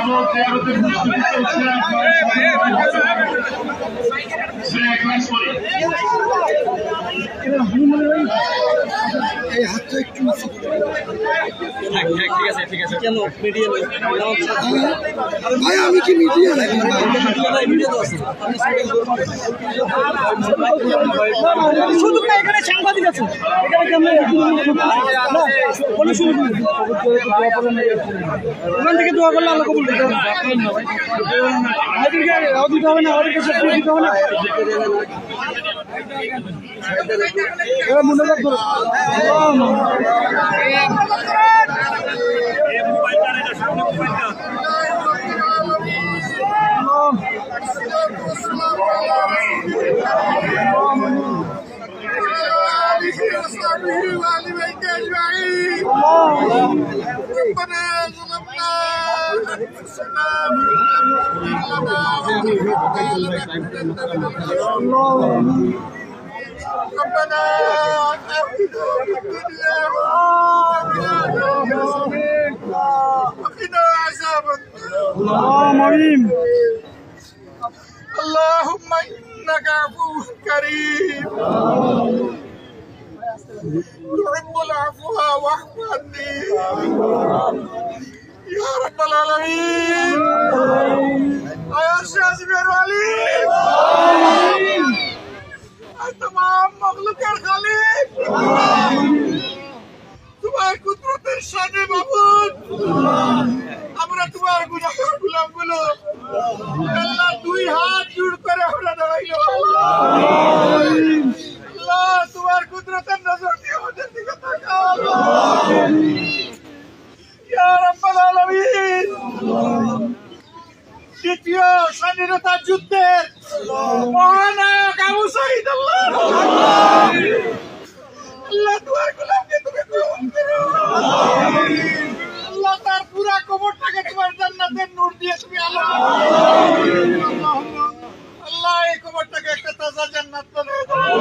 আমার চেয়ারতে সে ক্লাস করে এই হাতটা একটু নিচে করে। ঠিক আছে ঠিক আছে কেন মিডিয়া ভাই আমি কি মিডিয়া নাকি শুধু এখানে সাংবাদিক আছে ওখান থেকে দোয়া করলে আল্লাহ কবুল ওদেরকে হবে না হবে না এরা মনে রাখব ربنا آتنا في الدنيا وقنا عذاب النار اللهم امين اللهم انك عفو كريم يا رب العالمين يا شاذ يا الوليد تمام مخلوق يا خالق তোমার কুদরতের সাথে বাবুন আমরা তোমার গুণাকার গুলামগুলো আল্লাহ, দুই হাত জুড় করে আমরা দাঁড়াইল দ্বিতীয় স্বাধীনতা যুদ্ধের মহানায়ক আবু শহীদ আল্লাহ আল্লাহ তোমার গোলামকে তুমি তার পুরা কবরটাকে তোমার জান্নাতের নূর দিয়ে তুমি আলো আল্লাহ এই কবরটাকে একটা তাজা জান্নাত বানিয়ে দাও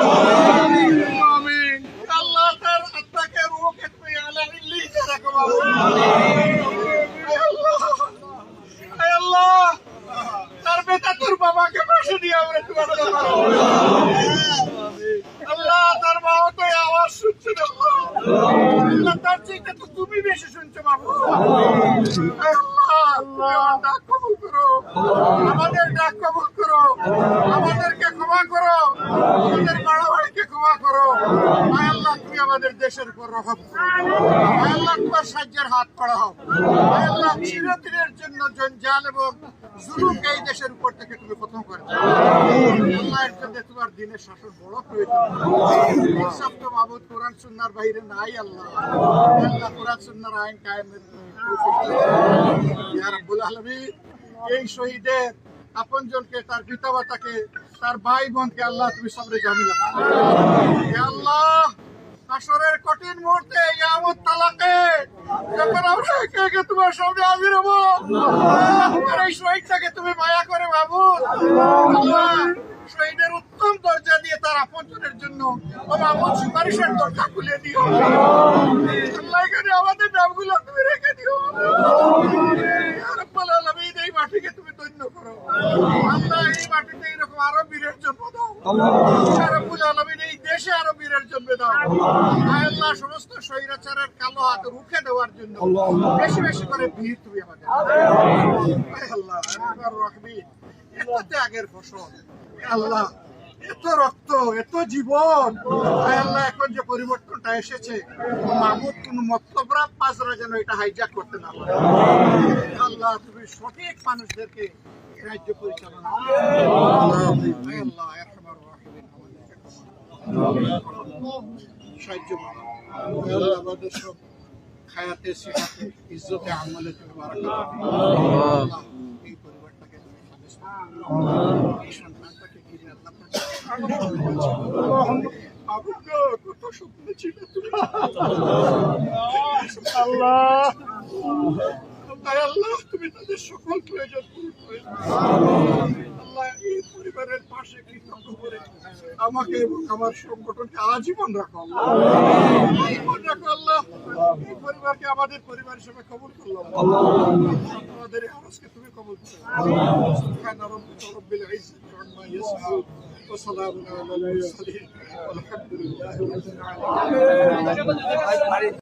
আমিন আল্লাহ তার আত্মাকে রূহকে তুমি আলা ইল্লিয়ে রাখো বাবু আয় আল্লাহ আয় আল্লাহ তার বেটা তোর শুনছে তার চিন্তা তো তুমি বেশি শুনছো বাবু। ডাক কবুল করো। আমাদের ডাক কবুল করো। আমাদেরকে ক্ষমা করো। আমাদের বাড়াবাড়িকে ক্ষমা করো। আমাদের দেশের উপর রহম করো। আল্লাহ সাহায্যের হাত পড়াও আয় আল্লাহ চিরদিনের জন্য জঞ্জাল এবং জুলুমকে এই দেশের উপর থেকে তুমি প্রথম করে দাও। আল্লাহ এর জন্য তোমার দিনের শাসন বড় প্রয়োজন। ইনসাফ তো কোরআন সুন্নার বাইরে নাই আল্লাহ। আল্লাহ কোরআন সুন্নার আইন কায়েমের রাব্বুল আলামিন, এই শহীদের আপনজনকে, তার পিতা মাতাকে তার ভাই বোনকে আল্লাহ তুমি সবরে জামিলা আল্লাহ! আসরের কঠিন মুহূর্তে ইয়ামত তালাকে, যখন আমরা একে একে তোমার সামনে হাজির হব তোমার এই শহীদটাকে তুমি মায়া করে আল্লাহ শহীদের উত্তম দরজা দিয়ে তার আপনজনের জন্য মামুদ সুপারিশের দরজা খুলে দিও। আল্লাহ এখানে আমাদের নামগুলো তুমি রেখে দিও। এই মাটিকে তুমি ধন্য করো। আল্লাহ এই মাটিতে এরকম আরও বীরের জন্ম দাও ইয়া রাব্বুল আলামিন, এই দেশে আরও বীরের জন্ম দাও সমস্ত স্বৈরাচারের কালো হাত রুখে দেওয়ার জন্য বেশি বেশি করে ভিড় তুমি আমাদের। আল্লাহ এত ফসল। আল্লাহ, এত রক্ত, এত জীবন। এখন যে পরিবর্তনটা এসেছে মাহমুদ কোন মতলবরা পাঁচরা যেন এটা হাইজ্যাক করতে না আল্লাহ, তুমি সঠিক মানুষদেরকে রাজ্য পরিচালনা আল্লাহ সাহায্য করো। আমাদের সব খায়াতে সিহাতে ইজ্জতে আমলে তুমি এই পরিবারটাকে তুমি করো। এই সন্তানটাকে স্বপ্ন ছিল আল্লাহ আয় আল্লাহ তুমি তাদের সকল প্রয়োজন পূরণ করে দাও। আল্লাহ আল্লাহ এই পরিবারের পাশে কৃতজ্ঞ করে আমাকে এবং আমার সংগঠনকে আজীবন রাখো আল্লাহ। আজীবন রাখো আল্লাহ এই পরিবারকে আমাদের পরিবার হিসেবে কবুল করলাম আমাদের এই আওয়াজকে তুমি কবুল করো سبحان ربك رب العزة عما يصفون وسلام على المرسلين والحمد لله رب العالمين